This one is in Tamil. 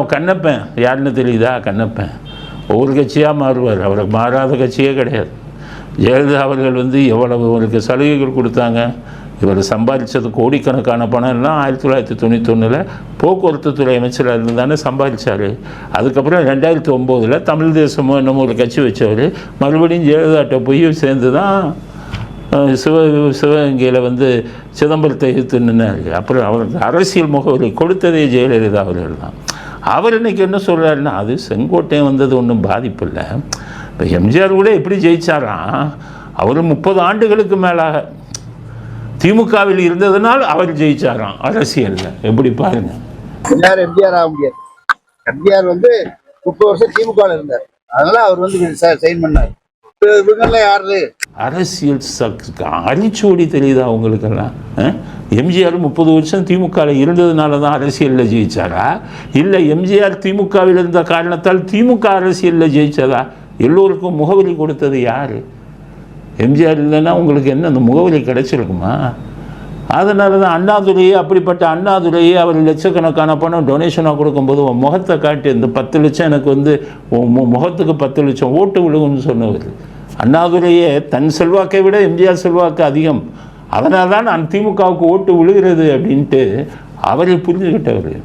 கண்ணப்பன். யாருன்னு தெரியுதா? கண்ணப்பன். ஒவ்வொரு கட்சியாக மாறுவார். அவருக்கு மாறாத கட்சியே கிடையாது. ஜெயலலிதா அவர்கள் வந்து எவ்வளவு அவருக்கு சலுகைகள் கொடுத்தாங்க இவர் சம்பாதிச்சது கோடிக்கணக்கான பணம் எல்லாம் ஆயிரத்தி தொள்ளாயிரத்தி தொண்ணூத்தொன்னில் போக்குவரத்து துறை அமைச்சராக இருந்தானே சம்பாதிச்சார். அதுக்கப்புறம் ரெண்டாயிரத்தி ஒம்போதில் தமிழ் தேசமோ என்னமோ ஒரு கட்சி வச்சவர். மறுபடியும் ஜெயலலிதாட்ட போய் சேர்ந்து தான் சிவ சிவகங்கையில் வந்து சிதம்பரத்தை எதிர்த்து நின்னார். அப்புறம் அவருக்கு அரசியல் முகவரி கொடுத்ததே ஜெயலலிதா அவர்கள் தான். அவர் இன்னைக்கு என்ன சொல்கிறாருன்னா அது செங்கோட்டையன் வந்தது ஒன்றும் பாதிப்பு இல்லை. இப்போ எம்ஜிஆர் கூட எப்படி ஜெயிச்சாராம் அவர் முப்பது ஆண்டுகளுக்கு மேலாக திமுகவில் இருந்ததுனால் அவர் ஜெயிச்சாராம் அரசியலில். எப்படி பாருங்க. எம்ஜிஆர் எம்ஜிஆர் ஆக முடியாது. எம்ஜிஆர் வந்து முப்பது வருஷம் திமுகவில் இருந்தார். அதனால அவர் வந்து சைன் பண்ணார். அரசியல் சக் அரிச்சோடி தெரியுதா உங்களுக்கெல்லாம்? எம்ஜிஆர் முப்பது வருஷம் திமுகவில் இருந்ததுனால தான் அரசியலில் ஜெயிச்சாரா? இல்லை எம்ஜிஆர் திமுகவில் இருந்த காரணத்தால் திமுக அரசியலில் ஜெயிச்சதா? எல்லோருக்கும் முகவரி கொடுத்தது யார்? எம்ஜிஆர் இல்லைன்னா உங்களுக்கு என்ன அந்த முகவரி கிடைச்சிருக்குமா? அதனால தான் அண்ணாதுரையே அப்படிப்பட்ட அண்ணாதுரையே அவர் லட்சக்கணக்கான பணம் டொனேஷனாக கொடுக்கும்போது உன் முகத்தை காட்டி இந்த பத்து லட்சம் எனக்கு வந்து உன் மு- முகத்துக்கு பத்து லட்சம் ஓட்டு விழுகும்னு சொன்னவர். அண்ணாதுரையே தன் செல்வாக்கை விட எம்ஜிஆர் செல்வாக்கு அதிகம். அதனால் தான் நான் திமுகவுக்கு ஓட்டு விழுகிறது அப்படின்ட்டு அவரை புரிஞ்சுக்கிட்டவர்